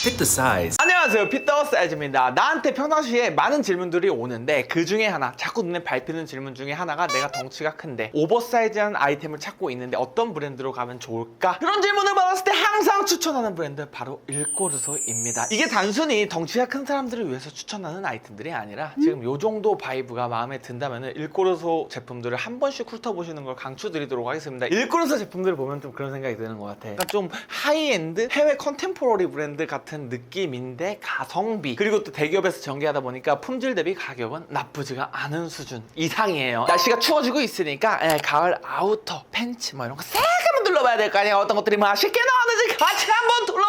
Pick the size. 안녕하세요. 피터 사이즈입니다. 나한테 평상시에 많은 질문들이 오는데 그 중에 하나 자꾸 눈에 밟히는 질문 중에 하나가 내가 덩치가 큰데 오버사이즈한 아이템을 찾고 있는데 어떤 브랜드로 가면 좋을까? 그런 질문을 받았을 때 항상 추천하는 브랜드 바로 일꼬르소입니다. 이게 단순히 덩치가 큰 사람들을 위해서 추천하는 아이템들이 아니라 지금 요 정도 바이브가 마음에 든다면 일꼬르소 제품들을 한 번씩 훑어보시는 걸 강추드리도록 하겠습니다. 일꼬르소 제품들을 보면 좀 그런 생각이 드는 것 같아 그러니까 좀 하이엔드 해외 컨템포러리 브랜드 같은 느낌인데 가성비. 그리고 또 대기업에서 전개하다 보니까 품질 대비 가격은 나쁘지가 않은 수준 이상이에요. 날씨가 추워지고 있으니까 예, 가을 아우터 팬츠 뭐 이런 거싹 한번 둘러봐야 될 거 아니에요. 어떤 것들이 맛있게 나왔는지 같이 한번 둘러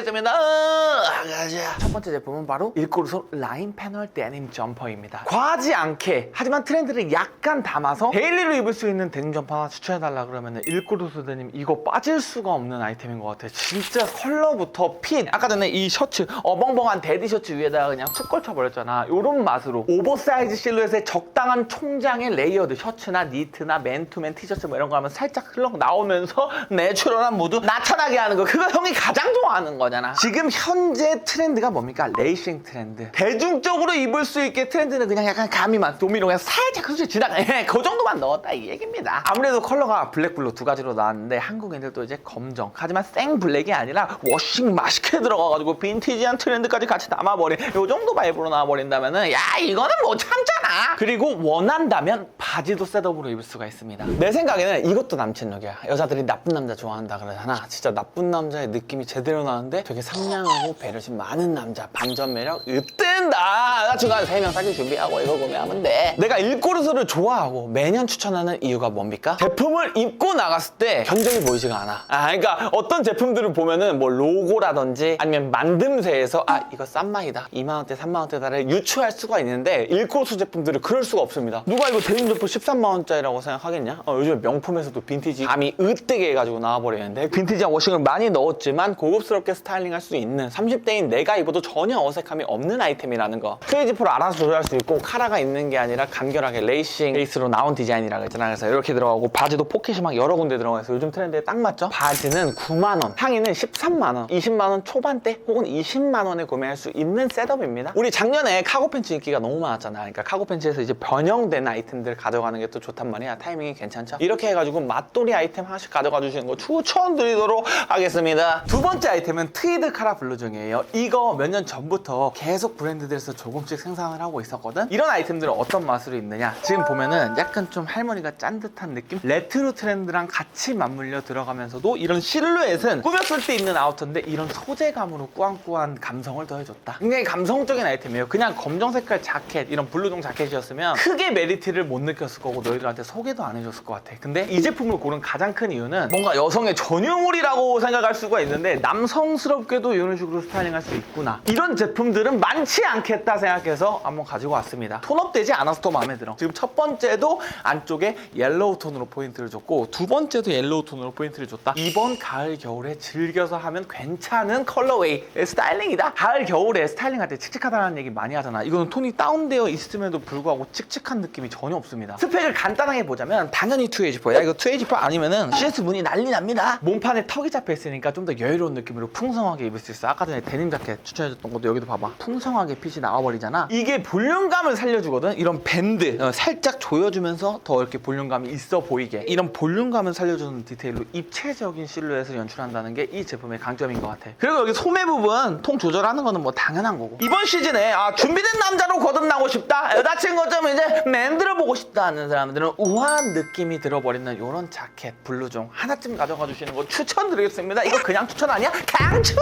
어, 가자. 첫 번째 제품은 바로 일코르소 라인 패널 데님 점퍼입니다. 과하지 않게 하지만 트렌드를 약간 담아서 데일리로 입을 수 있는 데님 점퍼 하나 추천해달라 그러면 일코르소 데님 이거 빠질 수가 없는 아이템인 것 같아요. 진짜 컬러부터 핏. 아까 전에 이 셔츠 어벙벙한 데디 셔츠 위에다가 그냥 툭 걸쳐버렸잖아. 요런 맛으로. 오버사이즈 실루엣의 적당한 총장의 레이어드. 셔츠나 니트나 맨투맨 티셔츠 뭐 이런 거 하면 살짝 흘러 나오면서 내추럴한 무드 나타나게 하는 거. 그거 형이 가장 좋아하는 거 잖아. 지금 현재 트렌드가 뭡니까? 레이싱 트렌드. 대중적으로 입을 수 있게 트렌드는 그냥 약간 가미만 도미로 그냥 살짝 그냥 지나가. 예, 그 정도만 넣었다 이 얘기입니다. 아무래도 컬러가 블랙블루 두 가지로 나왔는데 한국인들도 이제 검정. 하지만 생 블랙이 아니라 워싱 맛있게 들어가가지고 빈티지한 트렌드까지 같이 담아버린 요 정도 바이브로 나와버린다면은 야 이거는 못 참잖아. 그리고 원한다면 바지도 셋업으로 입을 수가 있습니다. 내 생각에는 이것도 남친룩이야. 여자들이 나쁜 남자 좋아한다 그러잖아. 진짜 나쁜 남자의 느낌이 제대로 나는데 되게 상냥하고 배려심 많은 남자 반전 매력 으뜬다. 여자친구가 세명 사귈 준비하고 이거 구매하면 돼. 내가 일꼬르소를 좋아하고 매년 추천하는 이유가 뭡니까? 제품을 입고 나갔을 때 견적이 보이지가 않아. 아 그러니까 어떤 제품들을 보면은 뭐 로고라든지 아니면 만듦새에서 아 이거 싼 마이다. 2만원대 3만원대다를 유추할 수가 있는데 일코르소 제품들은 그럴 수가 없습니다. 누가 이거 대중 제품 13만원짜리라고 생각하겠냐? 어, 요즘 명품에서도 빈티지 감이 으뜨게 해가지고 나와버리는데 빈티지한 워싱을 많이 넣었지만 고급스럽게 스타일링할 수 있는 30대인 내가 입어도 전혀 어색함이 없는 아이템이라는 거. 크레이지 프로 알아서 조절할 수 있고 카라가 있는 게 아니라 간결하게 레이싱 베이스로 나온 디자인이라고 했잖아. 그래서 이렇게 들어가고 바지도 포켓이 막 여러 군데 들어가 있어 요즘 트렌드에 딱 맞죠? 바지는 9만원 상의는 13만원 20만원 초반대 혹은 20만원에 구매할 수 있는 셋업입니다. 우리 작년에 카고 팬츠 인기가 너무 많았잖아. 그러니까 카고 팬츠에서 이제 변형된 아이템들 가져가는 게 또 좋단 말이야. 타이밍이 괜찮죠? 이렇게 해가지고 맛돌이 아이템 하나씩 가져가 주시는 거 추천드리도록 하겠습니다. 두 번째 아이템은 트위드 카라 블루종이에요. 이거 몇 년 전부터 계속 브랜드들에서 조금씩 생산을 하고 있었거든? 이런 아이템들은 어떤 맛으로 있느냐? 지금 보면은 약간 좀 할머니가 짠 듯한 느낌? 레트로 트렌드랑 같이 맞물려 들어가면서도 이런 실루엣은 꾸몄을 때 입는 아우터인데 이런 소재감으로 꾸안꾸한 감성을 더해줬다. 굉장히 감성적인 아이템이에요. 그냥 검정 색깔 자켓 이런 블루종 자켓이었으면 크게 메리트를 못 느꼈을 거고 너희들한테 소개도 안 해줬을 것 같아. 근데 이 제품을 고른 가장 큰 이유는 뭔가 여성의 전유물이라고 생각할 수가 있는데 남성 스럽게도 이런 식으로 스타일링할 수 있구나. 이런 제품들은 많지 않겠다 생각해서 한번 가지고 왔습니다. 톤업되지 않아서 더 마음에 들어. 지금 첫 번째도 안쪽에 옐로우 톤으로 포인트를 줬고 두 번째도 옐로우 톤으로 포인트를 줬다. 이번 가을 겨울에 즐겨서 하면 괜찮은 컬러웨이 스타일링이다. 가을 겨울에 스타일링할 때 칙칙하다는 얘기 많이 하잖아. 이거는 톤이 다운되어 있음에도 불구하고 칙칙한 느낌이 전혀 없습니다. 스펙을 간단하게 보자면 당연히 2H4야. 이거 2H4 아니면은 CS 문이 난리 납니다. 몸판에 턱이 잡혀 있으니까 좀 더 여유로운 느낌으로 풍 성하게 입을 수 있어. 아까 전에 데님 자켓 추천해줬던 것도 여기도 봐봐. 풍성하게 핏이 나와버리잖아. 이게 볼륨감을 살려주거든? 이런 밴드 어, 살짝 조여주면서 더 이렇게 볼륨감이 있어 보이게. 이런 볼륨감을 살려주는 디테일로 입체적인 실루엣을 연출한다는 게 이 제품의 강점인 것 같아. 그리고 여기 소매 부분 통 조절하는 거는 뭐 당연한 거고. 이번 시즌에 아 준비된 남자로 거듭나고 싶다? 여자친구 좀 이제 만들어 보고 싶다 하는 사람들은 우아한 느낌이 들어버리는 이런 자켓 블루종 하나쯤 가져가 주시는 거 추천드리겠습니다. 이거 그냥 추천 아니야? 강 추야.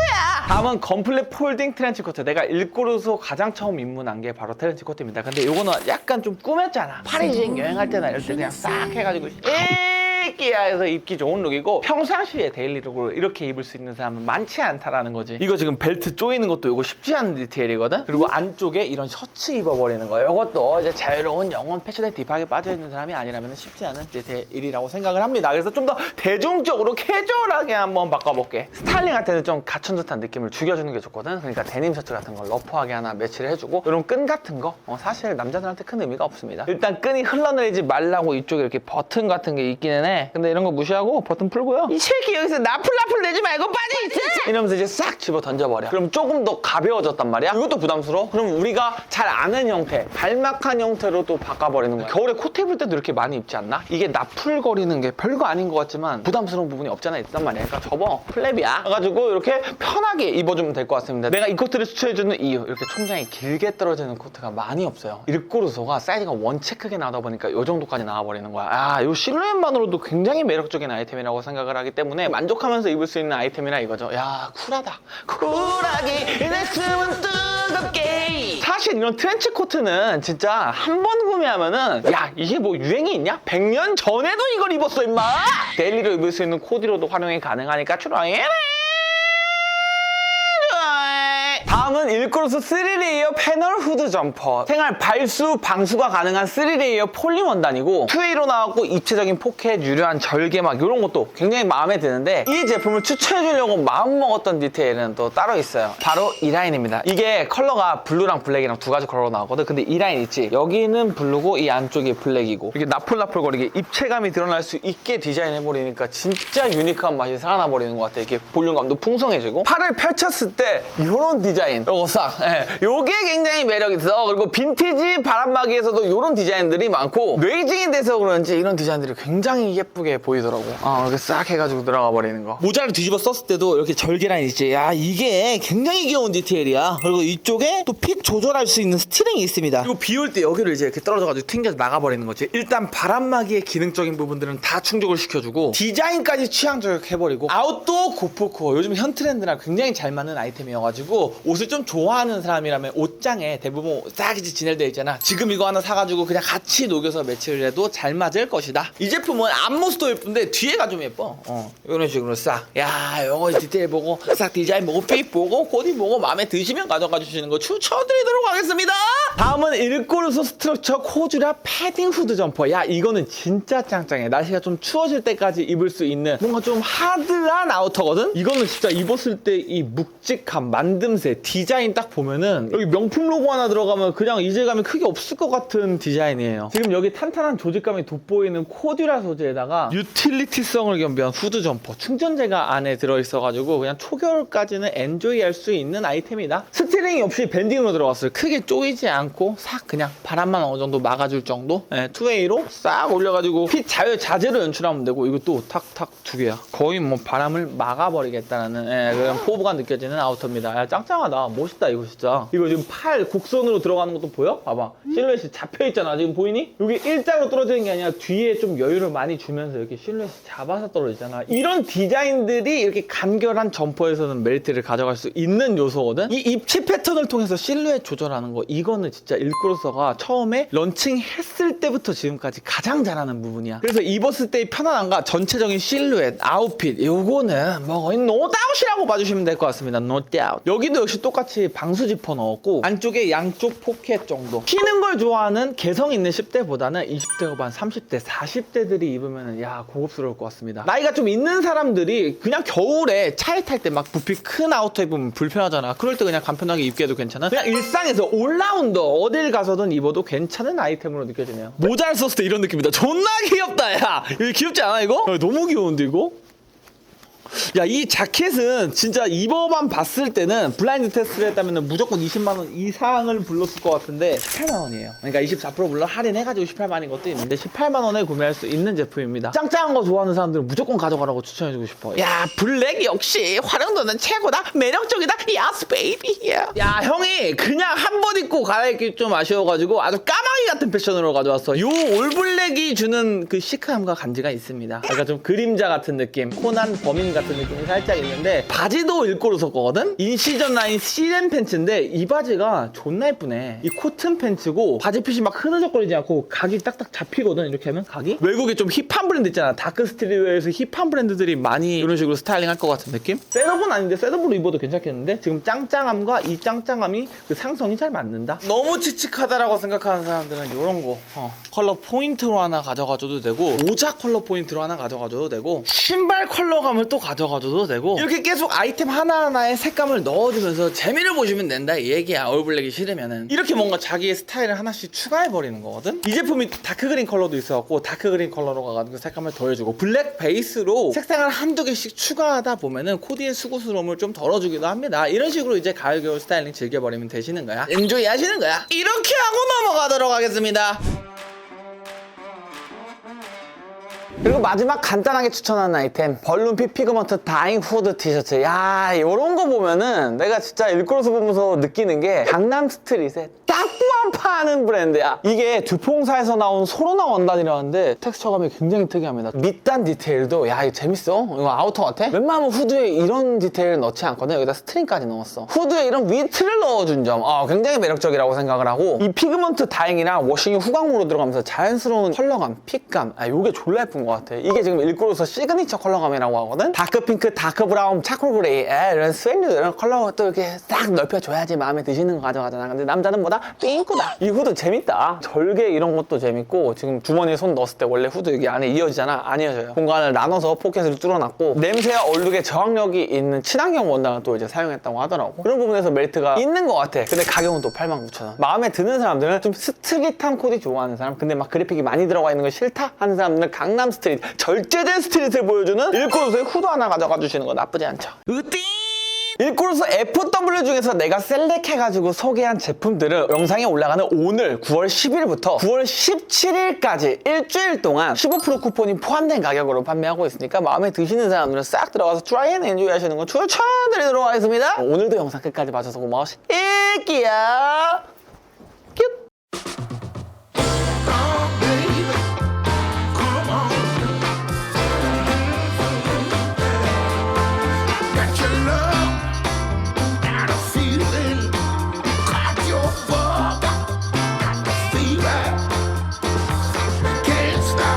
다음은 검플렛 폴딩 트렌치 코트. 내가 일꼬르소 가장 처음 입문한 게 바로 트렌치 코트입니다. 근데 이거는 약간 좀 꾸몄잖아. 파리지행 여행할 때나 이럴 때 그냥 싹 해가지고 끼야에서 입기 좋은 룩이고 평상시에 데일리룩으로 이렇게 입을 수 있는 사람은 많지 않다라는 거지. 이거 지금 벨트 조이는 것도 이거 쉽지 않은 디테일이거든? 그리고 안쪽에 이런 셔츠 입어버리는 거예요. 이것도 이제 자유로운 영혼 패션에 딥하게 빠져있는 사람이 아니라면 쉽지 않은 디테일이라고 생각을 합니다. 그래서 좀 더 대중적으로 캐주얼하게 한번 바꿔볼게. 스타일링 할 때는 좀 갖춘 듯한 느낌을 죽여주는 게 좋거든? 그러니까 데님 셔츠 같은 걸 러프하게 하나 매치를 해주고 이런 끈 같은 거? 어, 사실 남자들한테 큰 의미가 없습니다. 일단 끈이 흘러내리지 말라고 이쪽에 이렇게 버튼 같은 게 있기는 해 해. 근데 이런 거 무시하고 버튼 풀고요. 이 새끼 여기서 나풀나풀 내지 말고 빠져 있어. 이러면서 이제 싹 집어 던져버려. 그럼 조금 더 가벼워졌단 말이야. 이것도 부담스러워. 그럼 우리가 잘 아는 형태, 발막한 형태로 또 바꿔버리는 거야. 겨울에 코트 입을 때도 이렇게 많이 입지 않나? 이게 나풀거리는 게 별거 아닌 것 같지만 부담스러운 부분이 없잖아 있단 말이야. 그러니까 접어 플랩이야. 그래가지고 이렇게 편하게 입어주면 될 것 같습니다. 내가 이 코트를 추천해주는 이유 이렇게 총장이 길게 떨어지는 코트가 많이 없어요. 일꼬르소가 사이즈가 원체 크게 나다 보니까 이 정도까지 나와버리는 거야. 아, 이 실루엣만으로 도 굉장히 매력적인 아이템이라고 생각을 하기 때문에 만족하면서 입을 수 있는 아이템이라 이거죠. 야, 쿨하다. 쿨하게 내 숨은 뜨겁게. 사실 이런 트렌치 코트는 진짜 한 번 구매하면은 야 이게 뭐 유행이 있냐? 100년 전에도 이걸 입었어 임마. 데일리로 입을 수 있는 코디로도 활용이 가능하니까 추라해. 다음은 일크로스 3레이어 패널 후드 점퍼. 생활 발수 방수가 가능한 3레이어 폴리 원단이고 2A로 나왔고 입체적인 포켓 유려한 절개막 이런 것도 굉장히 마음에 드는데 이 제품을 추천해 주려고 마음먹었던 디테일은 또 따로 있어요. 바로 이 라인입니다. 이게 컬러가 블루랑 블랙이랑 두 가지 컬러로 나오거든. 근데 이 라인 있지? 여기는 블루고 이 안쪽이 블랙이고. 이렇게 나풀나풀거리게 입체감이 드러날 수 있게 디자인해버리니까 진짜 유니크한 맛이 살아나 버리는 것 같아 이렇게 볼륨감도 풍성해지고. 팔을 펼쳤을 때 이런 디자인 요거 싹 예. 요게 굉장히 매력 있어. 그리고 빈티지 바람막이에서도 이런 디자인들이 많고 레이징이 돼서 그런지 이런 디자인들이 굉장히 예쁘게 보이더라고 아 이렇게 싹 해가지고 들어가 버리는 거. 모자를 뒤집어 썼을 때도 이렇게 절개 라인 있지. 야 이게 굉장히 귀여운 디테일이야. 그리고 이쪽에 또 핏 조절할 수 있는 스트링이 있습니다. 그리고 비 올 때 여기를 이제 이렇게 떨어져가지고 튕겨서 나가버리는 거지. 일단 바람막이의 기능적인 부분들은 다 충족을 시켜주고 디자인까지 취향 저격해버리고 아웃도어 고프코어. 요즘 현 트렌드랑 굉장히 잘 맞는 아이템이어가지고 옷을 좀 좋아하는 사람이라면 옷장에 대부분 싹 이제 진열되어 있잖아. 지금 이거 하나 사가지고 그냥 같이 녹여서 매치를 해도 잘 맞을 것이다. 이 제품은 앞모습도 예쁜데 뒤에가 좀 예뻐. 어 이런 식으로 싹 야 요거 디테일 보고 싹 디자인 보고 핏 보고 코디 보고 마음에 드시면 가져가 주시는 거 추천드리도록 하겠습니다 다음은 일코르소 스트럭처 코주라 패딩 후드 점퍼. 야 이거는 진짜 짱짱해. 날씨가 좀 추워질 때까지 입을 수 있는 뭔가 좀 하드한 아우터거든? 이거는 진짜 입었을 때 이 묵직함 만듦새 디자인 딱 보면은 여기 명품 로고 하나 들어가면 그냥 이질감이 크게 없을 것 같은 디자인이에요. 지금 여기 탄탄한 조직감이 돋보이는 코듀라 소재에다가 유틸리티성을 겸비한 후드 점퍼. 충전재가 안에 들어있어가지고 그냥 초겨울까지는 엔조이할 수 있는 아이템이다. 스티링이 없이 밴딩으로 들어갔어요. 크게 쪼이지 않고 싹 그냥 바람만 어느 정도 막아줄 정도? 네, 2A로 싹 올려가지고 핏 자유 자재로 연출하면 되고 이것도 탁탁 두 개야. 거의 뭐 바람을 막아버리겠다는 예, 그런 포부가 느껴지는 아우터입니다. 야, 짱짱하다. 멋있다 이거 진짜. 이거 지금 팔 곡선으로 들어가는 것도 보여? 봐봐. 실루엣이 잡혀있잖아. 지금 보이니? 여기 일자로 떨어지는 게 아니라 뒤에 좀 여유를 많이 주면서 이렇게 실루엣이 잡아서 떨어지잖아. 이런 디자인들이 이렇게 간결한 점퍼에서는 메리트를 가져갈 수 있는 요소거든? 이 입체 패턴을 통해서 실루엣 조절하는 거 이거는 진짜 일크로서가 처음에 런칭했을 때부터 지금까지 가장 잘하는 부분이야. 그래서 입었을 때의 편안함과 전체적인 실루엣 아웃핏 요거는 뭐 노다웃이라고 봐주시면 될 것 같습니다. 노다웃 여기도 역시 똑같이 방수 지퍼 넣었고 안쪽에 양쪽 포켓 정도. 튀는 걸 좋아하는 개성 있는 10대보다는 20대 후반 30대 40대들이 입으면 야 고급스러울 것 같습니다. 나이가 좀 있는 사람들이 그냥 겨울에 차에 탈 때 막 부피 큰 아우터 입으면 불편하잖아. 그럴 때 그냥 간편하게 입기에도 괜찮아. 그냥 일상에서 올라운더 어딜 가서든 입어도 괜찮은 아이템으로 느껴지네요 모자를 썼을 때 이런 느낌이다 존나 귀엽다 야 이거 귀엽지 않아 이거? 야, 너무 귀여운데 이거? 야, 이 자켓은 진짜 입어만 봤을 때는 블라인드 테스트를 했다면 무조건 20만원 이상을 불렀을 것 같은데 18만원이에요. 그러니까 24% 물론 할인해가지고 18만인 것도 있는데 18만원에 구매할 수 있는 제품입니다. 짱짱한 거 좋아하는 사람들은 무조건 가져가라고 추천해주고 싶어. 야, 블랙 역시 활용도는 최고다. 매력적이다. 야스 베이비. 야. 야, 형이 그냥 한 번 입고 갈아입기 좀 아쉬워가지고 아주 까마귀 같은 패션으로 가져왔어. 요 올블랙이 주는 그 시크함과 간지가 있습니다. 약간 좀 그림자 같은 느낌, 코난 범인 같은 느낌이 살짝 있는데 바지도 일꼬르서 거거든? 인시전 라인 시렌 팬츠인데 이 바지가 존나 예쁘네. 이 코튼 팬츠고 바지 핏이 막 흐느적거리지 않고 각이 딱딱 잡히거든 이렇게 하면 각이? 외국에 좀 힙한 브랜드 있잖아. 다크 스트리트웨어에서 힙한 브랜드들이 많이 이런 식으로 스타일링 할 것 같은 느낌? 셋업은 아닌데 셋업으로 입어도 괜찮겠는데? 지금 짱짱함과 이 짱짱함이 그 상성이 잘 맞는다? 너무 칙칙하다라고 생각하는 사람들은 이런 거 어, 컬러 포인트로 하나 가져가줘도 되고 모자 컬러 포인트로 하나 가져가줘도 되고 신발 컬러감을 또 가져 가져가도 되고 이렇게 계속 아이템 하나하나에 색감을 넣어주면서 재미를 보시면 된다 이 얘기야 얼블랙이 싫으면은. 이렇게 뭔가 자기의 스타일을 하나씩 추가해버리는 거거든? 이 제품이 다크그린 컬러도 있어갖고 다크그린 컬러로 가가지고 색감을 더해주고 블랙 베이스로 색상을 한두 개씩 추가하다 보면은 코디의 수고스러움을 좀 덜어주기도 합니다. 이런 식으로 이제 가을 겨울 스타일링 즐겨버리면 되시는 거야. 엔조이 하시는 거야. 이렇게 하고 넘어가도록 하겠습니다 그리고 마지막 간단하게 추천하는 아이템. 벌룬피 피그먼트 다잉 후드 티셔츠. 야 이런 거 보면은 내가 진짜 일컬어서 보면서 느끼는 게 강남 스트릿에 딱 파는 브랜드야. 이게 두퐁사에서 나온 소로나 원단이라는데 텍스처감이 굉장히 특이합니다. 밑단 디테일도 야 이거 재밌어. 이거 아우터 같아? 웬만하면 후드에 이런 디테일 넣지 않거든. 여기다 스트링까지 넣었어. 후드에 이런 위트를 넣어준 점. 어, 굉장히 매력적이라고 생각을 하고 이 피그먼트 다잉이랑 워싱이 후광으로 들어가면서 자연스러운 컬러감 핏감. 아 요게 졸라 예쁜 것 같아. 이게 지금 일구로서 시그니처 컬러감이라고 하거든. 다크 핑크 다크 브라운 차콜 그레이 에, 이런 스웨뉴 이런 컬러 또 이렇게 싹 넓혀줘야지 마음에 드시는 거 가져가잖아. 근데 남자는 뭐다? 핑크 다. 이 후드 재밌다. 절개 이런 것도 재밌고 지금 주머니에 손 넣었을 때 원래 후드 여기 안에 이어지잖아. 안 이어져요. 공간을 나눠서 포켓을 뚫어놨고 냄새와 얼룩에 저항력이 있는 친환경 원단을 또 이제 사용했다고 하더라고. 그런 부분에서 멜트가 있는 것 같아. 근데 가격은 또 89,000원. 마음에 드는 사람들은 좀 스트릿한 코디 좋아하는 사람 근데 막 그래픽이 많이 들어가 있는 거 싫다 하는 사람들은 강남 스트릿 절제된 스트릿을 보여주는 일코로스의 후드 하나 가져가 주시는 거 나쁘지 않죠. 으띵 일코로스 FW 중에서 내가 셀렉해가지고 소개한 제품들은 영상에 올라가는 오늘 9월 10일부터 9월 17일까지 일주일 동안 15% 쿠폰이 포함된 가격으로 판매하고 있으니까 마음에 드시는 사람들은 싹 들어가서 트라이 앤 엔조이 하시는 거 추천드리도록 하겠습니다. 오늘도 영상 끝까지 봐주셔서 고마워. 일기야.